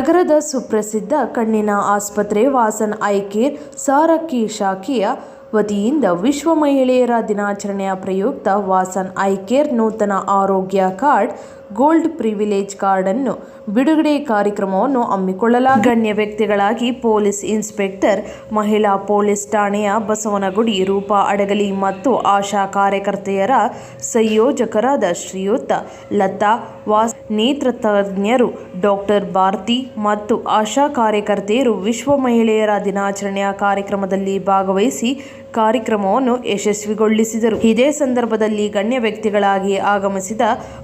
ನಗರದ ಸುಪ್ರಸಿದ್ಧ ಕಣ್ಣಿನ ಆಸ್ಪತ್ರೆ ವಾಸನ್ ಐ ಕೇರ್ ಸಾರಕ್ಕಿ ಶಾಖೆಯ ವತಿಯಿಂದ ವಿಶ್ವ ಮಹಿಳೆಯರ ದಿನಾಚರಣೆಯ ಪ್ರಯುಕ್ತ ವಾಸನ್ ಐ ಕೇರ್ ನೂತನ ಆರೋಗ್ಯ ಕಾರ್ಡ್ ಗೋಲ್ಡ್ ಪ್ರಿವಿಲೇಜ್ ಕಾರ್ಡ್ ಅನ್ನು ಬಿಡುಗಡೆ ಕಾರ್ಯಕ್ರಮವನ್ನು ಹಮ್ಮಿಕೊಳ್ಳಲಾಗಿದೆ. ಗಣ್ಯ ವ್ಯಕ್ತಿಗಳಾಗಿ ಪೊಲೀಸ್ ಇನ್ಸ್ಪೆಕ್ಟರ್, ಮಹಿಳಾ ಪೊಲೀಸ್ ಠಾಣೆಯ ಬಸವನಗುಡಿ, ರೂಪಾ ಅಡಗಲಿ ಮತ್ತು ಆಶಾ ಕಾರ್ಯಕರ್ತೆಯರ ಸಂಯೋಜಕರಾದ ಶ್ರೀಯುತ, ಲತಾ, ವಾಸ್ ನೇತ್ರ ತಜ್ಞರು ಡಾಕ್ಟರ್ ಭಾರತಿ ಮತ್ತು ಆಶಾ ಕಾರ್ಯಕರ್ತೆಯರು ವಿಶ್ವ ಮಹಿಳೆಯರ ದಿನಾಚರಣೆಯ ಕಾರ್ಯಕ್ರಮದಲ್ಲಿ ಭಾಗವಹಿಸಿ ಕಾರ್ಯಕ್ರಮವನ್ನು ಯಶಸ್ವಿಗೊಳಿಸಿದರು. ಇದೇ ಸಂದರ್ಭದಲ್ಲಿ ಗಣ್ಯ ವ್ಯಕ್ತಿಗಳಾಗಿ ಆಗಮಿಸಿದ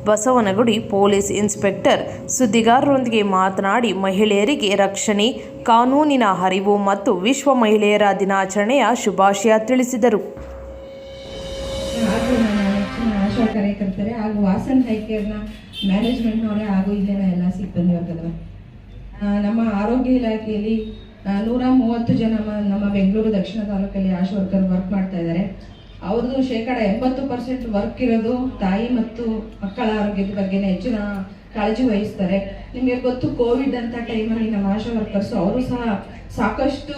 ಬಸವನಗುಡಿ ಪೊಲೀಸ್ ಇನ್ಸ್ಪೆಕ್ಟರ್ ಸುದ್ದಿಗಾರರೊಂದಿಗೆ ಮಾತನಾಡಿ, ಮಹಿಳೆಯರಿಗೆ ರಕ್ಷಣೆ, ಕಾನೂನಿನ ಅರಿವು ಮತ್ತು ವಿಶ್ವ ಮಹಿಳೆಯರ ದಿನಾಚರಣೆಯ ಶುಭಾಶಯ ತಿಳಿಸಿದರು. ಮ್ಯಾನೇಜ್ಮೆಂಟ್ನವರೇ ಹಾಗೂ ಇಲ್ಲಿನ ಎಲ್ಲ ಸಿಬ್ಬಂದಿವರ್ಗದವರು ನಮ್ಮ ಆರೋಗ್ಯ ಇಲಾಖೆಯಲ್ಲಿ ನೂರ ಮೂವತ್ತು ಜನ ನಮ್ಮ ಬೆಂಗಳೂರು ದಕ್ಷಿಣ ತಾಲೂಕಲ್ಲಿ ಆಶಾ ವರ್ಕರ್ ವರ್ಕ್ ಮಾಡ್ತಾ ಇದ್ದಾರೆ ಅವ್ರದ್ದು ಶೇಕಡ ಎಂಬತ್ತು ಪರ್ಸೆಂಟ್ ವರ್ಕ್ ಇರೋದು ತಾಯಿ ಮತ್ತು ಮಕ್ಕಳ ಆರೋಗ್ಯದ ಬಗ್ಗೆನೇ ಹೆಚ್ಚಿನ ಕಾಳಜಿ ವಹಿಸ್ತಾರೆ. ನಿಮಗೆ ಗೊತ್ತು ಕೋವಿಡ್ ಅಂತ ಟೈಮಲ್ಲಿ ನಮ್ಮ ಆಶಾ ವರ್ಕರ್ಸ್ ಅವರು ಸಹ ಸಾಕಷ್ಟು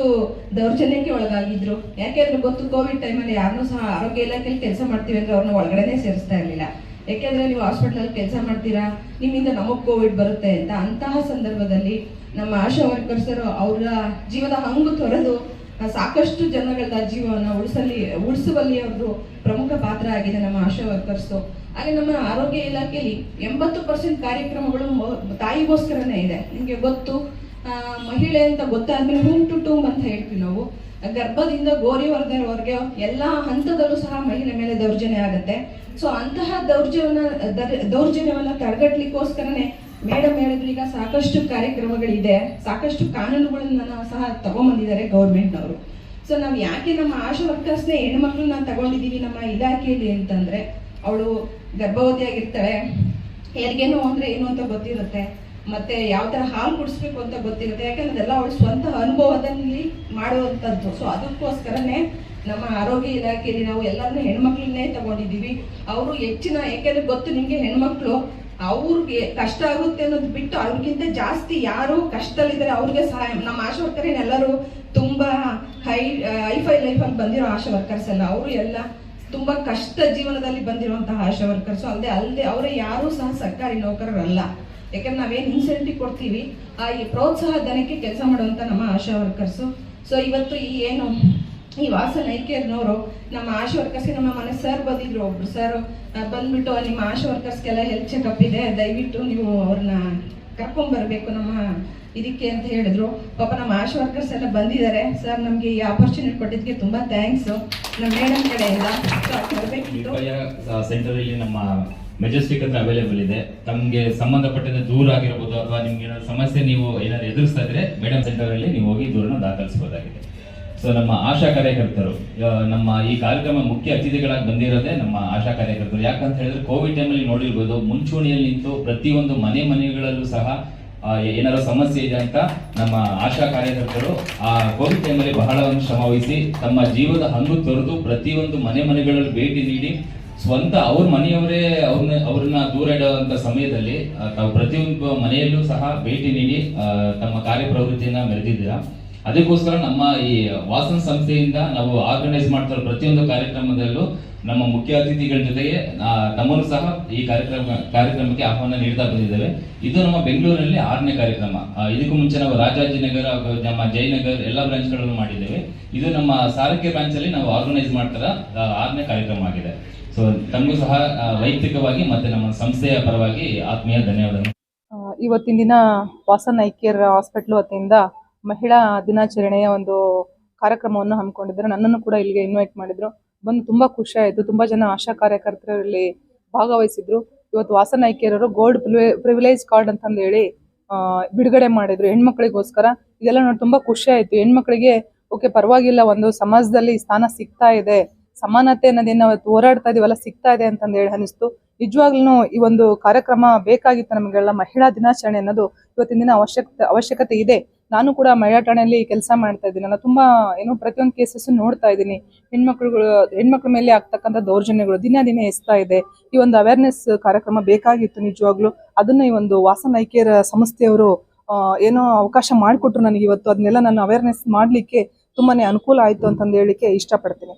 ದೌರ್ಜನ್ಯಕ್ಕೆ ಒಳಗಾಗಿದ್ರು. ಯಾಕೆಂದ್ರೆ ಗೊತ್ತು ಕೋವಿಡ್ ಟೈಮಲ್ಲಿ ಯಾರನ್ನೂ ಸಹ ಆರೋಗ್ಯ ಇಲಾಖೆಯಲ್ಲಿ ಕೆಲಸ ಮಾಡ್ತೀವಿ ಅಂದ್ರೆ ಅವ್ರನ್ನ ಒಳಗಡೆನೆ ಸೇರಿಸ್ತಾ ಇರಲಿಲ್ಲ. ಯಾಕೆಂದ್ರೆ ನೀವು ಹಾಸ್ಪಿಟಲ್ ಕೆಲಸ ಮಾಡ್ತೀರಾ? ನಿಮ್ಮಿಂದ ನಮಗ್ ಕೋವಿಡ್ ಬರುತ್ತೆ ಅಂತ ಅಂತಹ ಸಂದರ್ಭದಲ್ಲಿ ನಮ್ಮ ಆಶಾ ವರ್ಕರ್ಸರು ಅವರ ಜೀವದ ಹಂಗು ತೊರೆದು ಸಾಕಷ್ಟು ಜನಗಳ ಜೀವನ ಉಳಿಸಲಿ, ಉಳಿಸುವಲ್ಲಿ ಅವರು ಪ್ರಮುಖ ಪಾತ್ರ ಆಗಿದೆ ನಮ್ಮ ಆಶಾ ವರ್ಕರ್ಸು. ಹಾಗೆ ನಮ್ಮ ಆರೋಗ್ಯ ಇಲಾಖೆಯಲ್ಲಿ ಎಂಬತ್ತು ಪರ್ಸೆಂಟ್ ಕಾರ್ಯಕ್ರಮಗಳು ತಾಯಿಗೋಸ್ಕರನೇ ಇದೆ. ನಿಮಗೆ ಗೊತ್ತು ಮಹಿಳೆ ಅಂತ ಗೊತ್ತಾದ್ಮೇಲೆ ಹೂಮ್ ಟು ಟೂಮ್ ಅಂತ ಹೇಳ್ತೀವಿ ನಾವು. ಗರ್ಭದಿಂದ ಗೋರಿವರ್ಗವರೆಗೆ ಎಲ್ಲ ಹಂತದಲ್ಲೂ ಸಹ ಮಹಿಳೆ ಮೇಲೆ ದೌರ್ಜನ್ಯ ಆಗುತ್ತೆ. ಸೊ ಅಂತಹ ದೌರ್ಜನ್ಯವನ್ನ ದರ್- ದೌರ್ಜನ್ಯವನ್ನ ತಡೆಗಟ್ಲಿಕ್ಕೋಸ್ಕರನೇ ಮೇಡಮ್ ಹೇಳಿದ್ರು, ಈಗ ಸಾಕಷ್ಟು ಕಾರ್ಯಕ್ರಮಗಳಿದೆ, ಸಾಕಷ್ಟು ಕಾನೂನುಗಳನ್ನ ಸಹ ತಗೊಂಬಂದಿದ್ದಾರೆ ಗೌರ್ಮೆಂಟ್ನವರು. ಸೊ ನಾವು ಯಾಕೆ ನಮ್ಮ ಆಶಾ ಹೆಣ್ಮಕ್ಳು ಹೆಣ್ಮಕ್ಳನ್ನ ತಗೊಂಡಿದ್ದೀವಿ ನಮ್ಮ ಇಲಾಖೆಯಲ್ಲಿ ಅಂತಂದ್ರೆ, ಅವಳು ಗರ್ಭವತಿ ಆಗಿರ್ತಾಳೆ ಹೆರಿಗೆನೋ ಅಂದ್ರೆ ಏನು ಅಂತ ಗೊತ್ತಿರುತ್ತೆ, ಮತ್ತೆ ಯಾವ ತರ ಹಾಲು ಕುಡಿಸ್ಬೇಕು ಅಂತ ಗೊತ್ತಿರುತ್ತೆ, ಯಾಕಂದ್ರೆ ಅದೆಲ್ಲ ಅವಳು ಸ್ವಂತ ಅನುಭವದಲ್ಲಿ ಮಾಡುವಂಥದ್ದು. ಸೊ ಅದಕ್ಕೋಸ್ಕರನೇ ನಮ್ಮ ಆರೋಗ್ಯ ಇಲಾಖೆಯಲ್ಲಿ ನಾವು ಎಲ್ಲರನ್ನೂ ಹೆಣ್ಮಕ್ಳನ್ನೇ ತಗೊಂಡಿದ್ದೀವಿ. ಅವರು ಹೆಚ್ಚಿನ, ಯಾಕೆಂದ್ರೆ ಗೊತ್ತು ನಿಮಗೆ ಹೆಣ್ಮಕ್ಳು ಅವ್ರಿಗೆ ಕಷ್ಟ ಆಗುತ್ತೆ ಅನ್ನೋದು ಬಿಟ್ಟು ಅವ್ರಿಗಿಂತ ಜಾಸ್ತಿ ಯಾರು ಕಷ್ಟದಲ್ಲಿದ್ದಾರೆ, ಅವ್ರಿಗೆ ಸಹಾಯ ನಮ್ಮ ಆಶಾ ವರ್ಕರ್ ಎಲ್ಲರೂ ತುಂಬಾ ಹೈ ಹೈಫೈ ಅಲ್ಲಿ ಬಂದಿರೋ ಆಶಾ ವರ್ಕರ್ಸ್ ಎಲ್ಲ, ಅವರು ಎಲ್ಲ ತುಂಬಾ ಕಷ್ಟ ಜೀವನದಲ್ಲಿ ಬಂದಿರುವಂತಹ ಆಶಾ ವರ್ಕರ್ಸ್ ಅಲ್ಲದೆ ಅಲ್ಲದೆ ಅವರೇ ಯಾರೂ ಸಹ ಸರ್ಕಾರಿ ನೌಕರರಲ್ಲ. ಯಾಕಂದ್ರೆ ನಾವೇನ್ ಇನ್ಸೆಂಟಿವ್ ಕೊಡ್ತೀವಿ, ಆ, ಈ ಪ್ರೋತ್ಸಾಹ ಧನಕ್ಕೆ ಕೆಲಸ ಮಾಡುವಂತ ನಮ್ಮ ಆಶಾ ವರ್ಕರ್ಸು ಸೊ ಇವತ್ತು ಈ ಏನು ಈ ವಾಸನ್ ಐಕೇರ್ನವರು ನಮ್ಮ ಆಶಾ ವರ್ಕರ್ಸ್ಗೆ ನಮ್ಮ ಮನೆ ಸರ್ ಬಂದಿದ್ರು ಒಬ್ರು ಸರ್ ಬಂದ್ಬಿಟ್ಟು ನಿಮ್ಮ ಆಶಾ ವರ್ಕರ್ಸ್ಗೆಲ್ಲ ಹೆಲ್ತ್ ಚೆಕಪ್ ಇದೆ, ದಯವಿಟ್ಟು ನೀವು ಅವ್ರನ್ನ ಕರ್ಕೊಂಡ್ ಬರ್ಬೇಕು ನಮ್ಮ ಇದಕ್ಕೆ ಅಂತ ಹೇಳಿದ್ರು. ಪಾಪ ನಮ್ಮ ಆಶಾ ವರ್ಕರ್ಸ್ ಎಲ್ಲ ಬಂದಿದ್ದಾರೆ. ಸರ್, ನಮಗೆ ಈ ಆಪರ್ಚುನಿಟಿ ಕೊಟ್ಟಿದ್ದಕ್ಕೆ ತುಂಬಾ ಥ್ಯಾಂಕ್ಸ್ ನಮ್ಮ ಮೇಡಮ್ ಕಡೆಯಿಂದ ಎಲ್ಲ ಸೆಂಟರ್ ನಮ್ಮ ಮೆಜೆಸ್ಟಿಕ್ ಅಂತ ಅವೈಲೇಬಲ್ ಇದೆ. ತಮಗೆ ಸಂಬಂಧಪಟ್ಟಂತೆ ದೂರ ಆಗಿರ್ಬೋದು ಅಥವಾ ನಿಮ್ಗೆ ಏನಾದ್ರು ಸಮಸ್ಯೆ ನೀವು ಏನಾದ್ರು ಎದುರಿಸ್ತಾ ಇದ್ರೆ ಮೇಡಮ್ ಸೆಂಟರ್ ಅಲ್ಲಿ ನೀವು ಹೋಗಿ ದೂರನ ದಾಖಲಿಸಬಹುದಾಗಿದೆ ಸೊ ನಮ್ಮ ಆಶಾ ಕಾರ್ಯಕರ್ತರು ನಮ್ಮ ಈ ಕಾರ್ಯಕ್ರಮ ಮುಖ್ಯ ಅತಿಥಿಗಳಾಗಿ ಬಂದಿರೋದೇ ನಮ್ಮ ಆಶಾ ಕಾರ್ಯಕರ್ತರು. ಯಾಕಂತ ಹೇಳಿದ್ರೆ ಕೋವಿಡ್ ಟೈಮಲ್ಲಿ ನೋಡಿರ್ಬೋದು, ಮುಂಚೂಣಿಯಲ್ಲಿ ನಿಂತು ಪ್ರತಿಯೊಂದು ಮನೆ ಮನೆಗಳಲ್ಲೂ ಸಹ ಏನಾದ್ರು ಸಮಸ್ಯೆ ಇದೆ ಅಂತ ನಮ್ಮ ಆಶಾ ಕಾರ್ಯಕರ್ತರು ಆ ಕೋವಿಡ್ ಟೈಮಲ್ಲಿ ಬಹಳ ಒಂದು ಶ್ರಮ ವಹಿಸಿ ತಮ್ಮ ಜೀವದ ಹಂಗು ತೊರೆದು ಪ್ರತಿಯೊಂದು ಮನೆ ಮನೆಗಳಲ್ಲಿ ಭೇಟಿ ನೀಡಿ, ಸ್ವಂತ ಅವ್ರ ಮನೆಯವರೇ ಅವ್ರನ್ನ ಅವ್ರನ್ನ ದೂರ ಇಡುವಂತ ಸಮಯದಲ್ಲಿ ತಾವು ಪ್ರತಿಯೊಂದು ಮನೆಯಲ್ಲೂ ಸಹ ಭೇಟಿ ನೀಡಿ ತಮ್ಮ ಕಾರ್ಯಪ್ರವೃತ್ತಿಯನ್ನ ಮೆರೆದಿದ್ದೀರಾ. ಅದಕ್ಕೋಸ್ಕರ ನಮ್ಮ ಈ ವಾಸನ್ ಸಂಸ್ಥೆಯಿಂದ ನಾವು ಆರ್ಗನೈಸ್ ಮಾಡ್ತಿರೋ ಪ್ರತಿಯೊಂದು ಕಾರ್ಯಕ್ರಮದಲ್ಲೂ ನಮ್ಮ ಮುಖ್ಯ ಅತಿಥಿಗಳ ಜೊತೆಗೆ ತಮ್ಮನ್ನು ಸಹ ಈ ಕಾರ್ಯಕ್ರಮ, ಕಾರ್ಯಕ್ರಮಕ್ಕೆ ಆಹ್ವಾನ ನೀಡ್ತಾ ಬಂದಿದ್ದೇವೆ. ಇದು ನಮ್ಮ ಬೆಂಗಳೂರಿನಲ್ಲಿ ಆರನೇ ಕಾರ್ಯಕ್ರಮ. ಇದಕ್ಕೂ ಮುಂಚೆ ನಾವು ರಾಜಾಜಿನಗರ ನಮ್ಮ ಜಯನಗರ್ ಎಲ್ಲ ಬ್ರಾಂಚ್ಗಳನ್ನು ಮಾಡಿದ್ದೇವೆ. ಇದು ನಮ್ಮ ಸಾರಕ್ಕೆ ಬ್ರಾಂಚ್ ಅಲ್ಲಿ ನಾವು ಆರ್ಗನೈಸ್ ಮಾಡ್ತಾರ ಆರನೇ ಕಾರ್ಯಕ್ರಮ ಆಗಿದೆ. ಸೊ ತಮಗೂ ಸಹ ವೈಯಕ್ತಿಕವಾಗಿ ಮತ್ತೆ ನಮ್ಮ ಸಂಸ್ಥೆಯ ಪರವಾಗಿ ಆತ್ಮೀಯ ಧನ್ಯವಾದಗಳು. ಇವತ್ತಿನ ದಿನ ವಾಸನ್ ಐಕ್ಯರ್ ಹಾಸ್ಪಿಟ್ಲ್ ವತಿಯಿಂದ ಮಹಿಳಾ ದಿನಾಚರಣೆಯ ಒಂದು ಕಾರ್ಯಕ್ರಮವನ್ನು ಹಮ್ಮಿಕೊಂಡಿದ್ರು ನನ್ನನ್ನು ಕೂಡ ಇಲ್ಲಿಗೆ ಇನ್ವೈಟ್ ಮಾಡಿದ್ರು. ಬಂದು ತುಂಬಾ ಖುಷಿ ಆಯಿತು. ತುಂಬಾ ಜನ ಆಶಾ ಕಾರ್ಯಕರ್ತರಲ್ಲಿ ಭಾಗವಹಿಸಿದ್ರು. ಇವತ್ತು ವಾಸನ್ ಗೋಲ್ಡ್ ಪ್ರಿವಿಲೇಜ್ ಕಾರ್ಡ್ ಅಂತಂದು ಹೇಳಿ ಬಿಡುಗಡೆ ಮಾಡಿದ್ರು ಹೆಣ್ಮಕ್ಳಿಗೋಸ್ಕರ. ಇದೆಲ್ಲ ನೋಡಿ ತುಂಬಾ ಖುಷಿ ಆಯ್ತು. ಹೆಣ್ಮಕ್ಳಿಗೆ, ಓಕೆ, ಪರವಾಗಿಲ್ಲ, ಒಂದು ಸಮಾಜದಲ್ಲಿ ಸ್ಥಾನ ಸಿಗ್ತಾ ಇದೆ. ಸಮಾನತೆ ಅನ್ನೋದೇನು ಅವತ್ತು ಹೋರಾಡ್ತಾ ಇದೀವಲ್ಲ, ಸಿಗ್ತಾ ಇದೆ ಅಂತಂದು ಹೇಳಿ ಅನಿಸ್ತು ನಿಜವಾಗ್ಲೂ ಈ ಒಂದು ಕಾರ್ಯಕ್ರಮ ಬೇಕಾಗಿತ್ತು ನಮಗೆಲ್ಲ. ಮಹಿಳಾ ದಿನಾಚರಣೆ ಅನ್ನೋದು ಇವತ್ತಿನ ದಿನ ಅವಶ್ಯಕತೆ ಅವಶ್ಯಕತೆ ಇದೆ. ನಾನು ಕೂಡ ಮಹಿಳಾ ಠಾಣೆಯಲ್ಲಿ ಕೆಲಸ ಮಾಡ್ತಾ ಇದ್ದೀನಿ. ನಾನು ತುಂಬಾ ಏನು ಪ್ರತಿಯೊಂದು ಕೇಸಸ್ ನೋಡ್ತಾ ಇದ್ದೀನಿ. ಹೆಣ್ಮಕ್ಳುಗಳು, ಹೆಣ್ಮಕ್ಳ ಮೇಲೆ ಆಗ್ತಕ್ಕಂಥ ದೌರ್ಜನ್ಯಗಳು ದಿನ ದಿನ ಎಸ್ತಾ ಇದೆ. ಈ ಒಂದು ಅವೇರ್ನೆಸ್ ಕಾರ್ಯಕ್ರಮ ಬೇಕಾಗಿತ್ತು ನಿಜವಾಗ್ಲೂ. ಅದನ್ನ ಈ ಒಂದು ವಾಸನ್ ಐಕ್ಯರ ಸಂಸ್ಥೆಯವರು ಏನೋ ಅವಕಾಶ ಮಾಡಿಕೊಟ್ರು ನನಗೆ ಇವತ್ತು. ಅದನ್ನೆಲ್ಲ ನಾನು ಅವೇರ್ನೆಸ್ ಮಾಡಲಿಕ್ಕೆ ತುಂಬಾನೇ ಅನುಕೂಲ ಆಯಿತು ಅಂತಂದು ಹೇಳಿಕ್ಕೆ ಇಷ್ಟಪಡ್ತೀನಿ.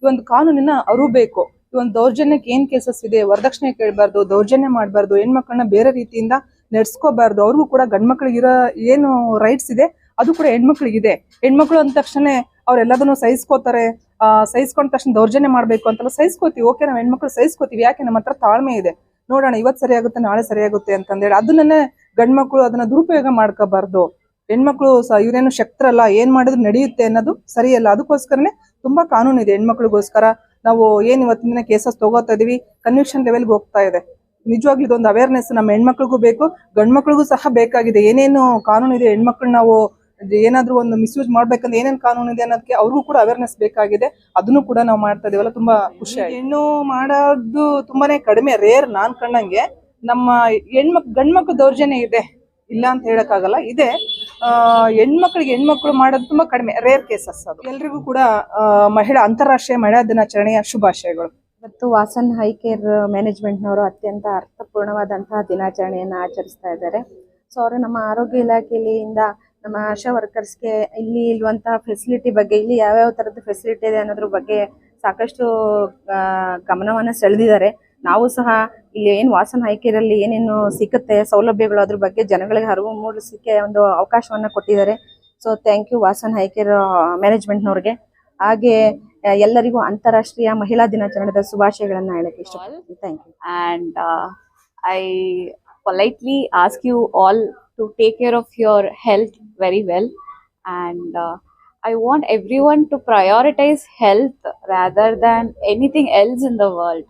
ಈ ಒಂದು ಕಾನೂನಿನ ಅರುಬೇಕು ಈ ಒಂದು ದೌರ್ಜನ್ಯಕ್ಕೆ ಏನ್ ಕೇಸಸ್ ಇದೆ? ವರದಕ್ಷಿಣೆ ಕೇಳಬಾರ್ದು, ದೌರ್ಜನ್ಯ ಮಾಡಬಾರ್ದು, ಹೆಣ್ಮಕ್ಳನ್ನ ಬೇರೆ ರೀತಿಯಿಂದ ನಡೆಸ್ಕೋಬಾರ್ದು. ಅವ್ರಿಗೂ ಕೂಡ ಗಂಡ್ಮಕ್ಳಿಗಿರೋ ಏನು ರೈಟ್ಸ್ ಇದೆ, ಅದು ಕೂಡ ಹೆಣ್ಮಕ್ಳಿಗಿದೆ. ಹೆಣ್ಮಕ್ಳು ಅಂದ ತಕ್ಷಣ ಅವ್ರೆಲ್ಲದನ್ನು ಸಹಿಸ್ಕೋತಾರೆ. ಸಹಿಸ್ಕೊಂಡ ತಕ್ಷಣ ದೌರ್ಜನ್ಯ ಮಾಡ್ಬೇಕು ಅಂತೆಲ್ಲ ಸಹಿಸ್ಕೋತೀವಿ. ಓಕೆ, ನಾವು ಹೆಣ್ಮಕ್ಳು ಸಹಿಸ್ಕೋತೀವಿ. ಯಾಕೆ ನಮ್ಮ ಹತ್ರ ತಾಳ್ಮೆ ಇದೆ? ನೋಡೋಣ ಇವತ್ತು ಸರಿಯಾಗುತ್ತೆ ನಾಳೆ ಸರಿಯಾಗುತ್ತೆ ಅಂತಂದೇಳಿ ಅದನ್ನೇ ಗಂಡ್ಮಕ್ಳು ಅದನ್ನ ದುರುಪಯೋಗ ಮಾಡ್ಕೋಬಾರ್ದು. ಹೆಣ್ಮಕ್ಳು ಇವ್ರೇನು ಶಕ್ತರಲ್ಲ, ಏನ್ ಮಾಡಿದ್ರು ನಡೆಯುತ್ತೆ ಅನ್ನೋದು ಸರಿಯಲ್ಲ. ಅದಕ್ಕೋಸ್ಕರನೇ ತುಂಬಾ ಕಾನೂನು ಇದೆ ಹೆಣ್ಮಕ್ಳಿಗೋಸ್ಕರ. ನಾವು ಏನ್ ಇವತ್ತಿನ ಕೇಸಸ್ ತಗೋತಾ ಇದೀವಿ ಕನ್ವಿಕ್ಷನ್ ಲೆವೆಲ್ಗೆ ಹೋಗ್ತಾ ಇದೆ. ನಿಜವಾಗ್ಲೂ ಇದೊಂದು ಅವೇರ್ನೆಸ್ ನಮ್ಮ ಹೆಣ್ಮಕ್ಳಿಗೂ ಬೇಕು, ಗಂಡ್ಮಕ್ಳಿಗೂ ಸಹ ಬೇಕಾಗಿದೆ. ಏನೇನು ಕಾನೂನು ಇದೆ ಹೆಣ್ಮಕ್ಳು ನಾವು ಏನಾದರೂ ಒಂದು ಮಿಸ್ಯೂಸ್ ಮಾಡ್ಬೇಕಂದ್ರೆ ಏನೇನು ಕಾನೂನು ಇದೆ ಅನ್ನೋದಕ್ಕೆ ಅವ್ರಿಗೂ ಕೂಡ ಅವೇರ್ನೆಸ್ ಬೇಕಾಗಿದೆ. ಅದನ್ನು ಕೂಡ ನಾವು ಮಾಡ್ತಾ ಇದೀವಲ್ಲ ತುಂಬಾ ಖುಷಿ ಹೆಣ್ಣು ಮಾಡೋದು ತುಂಬಾನೇ ಕಡಿಮೆ ರೇರ್ ನಾನ್ ಕಂಡಂಗೆ ನಮ್ಮ ಹೆಣ್ಮಕ್, ಗಂಡ್ಮಕ್ಳು ದೌರ್ಜನ್ಯ ಇದೆ. ಇಲ್ಲ ಅಂತ ಹೇಳಕ್ಕಾಗಲ್ಲ, ಇದೆ. ಹೆಣ್ಮಕ್ಳಿಗೆ ಹೆಣ್ಮಕ್ಳು ಮಾಡೋದು ತುಂಬಾ ಕಡಿಮೆ ರೇರ್ ಕೇಸಸ್ ಅದು. ಎಲ್ರಿಗೂ ಕೂಡ ಮಹಿಳಾ ಅಂತಾರಾಷ್ಟ್ರೀಯ ಮಹಿಳಾ ದಿನಾಚರಣೆಯ ಶುಭಾಶಯಗಳು. ಇವತ್ತು ವಾಸನ್ ಹೈ ಕೇರ್ ಮ್ಯಾನೇಜ್ಮೆಂಟ್ನವರು ಅತ್ಯಂತ ಅರ್ಥಪೂರ್ಣವಾದಂತಹ ದಿನಾಚರಣೆಯನ್ನು ಆಚರಿಸ್ತಾ ಇದ್ದಾರೆ. ಸೊ ಅವರು ನಮ್ಮ ಆರೋಗ್ಯ ಇಲಾಖೆಯಿಂದ ನಮ್ಮ ಆಶಾ ವರ್ಕರ್ಸ್ಗೆ ಇಲ್ಲಿ ಇರುವಂತಹ ಫೆಸಿಲಿಟಿ ಬಗ್ಗೆ, ಇಲ್ಲಿ ಯಾವ್ಯಾವ ಥರದ ಫೆಸಿಲಿಟಿ ಇದೆ ಅನ್ನೋದ್ರ ಬಗ್ಗೆ ಸಾಕಷ್ಟು ಗಮನವನ್ನು ಸೆಳೆದಿದ್ದಾರೆ. ನಾವು ಸಹ ಇಲ್ಲಿ ಏನು ವಾಸನ್ ಹೈ ಕೇರಲ್ಲಿ ಏನೇನು ಸಿಗುತ್ತೆ ಸೌಲಭ್ಯಗಳು ಅದ್ರ ಬಗ್ಗೆ ಜನಗಳಿಗೆ ಅರಿವು ಮೂಡಿಸಲಿಕ್ಕೆ ಒಂದು ಅವಕಾಶವನ್ನು ಕೊಟ್ಟಿದ್ದಾರೆ. So thank you Vasan eye care ಮ್ಯಾನೇಜ್ಮೆಂಟ್ನವ್ರಿಗೆ. ಹಾಗೆ ಆ, ಎಲ್ಲರಿಗೂ ಅಂತಾರಾಷ್ಟ್ರೀಯ ಮಹಿಳಾ ದಿನಾಚರಣೆದ ಶುಭಾಶಯಗಳನ್ನ ಹೇಳಕ್ಕೆ ಇಷ್ಟಪಡ್ತೀನಿ thank you and uh, I politely ask you all to take care of your health very well and uh, I want everyone to prioritize health rather than anything else in the world.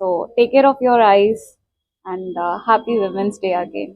So take care of your eyes and uh, happy Women's Day again.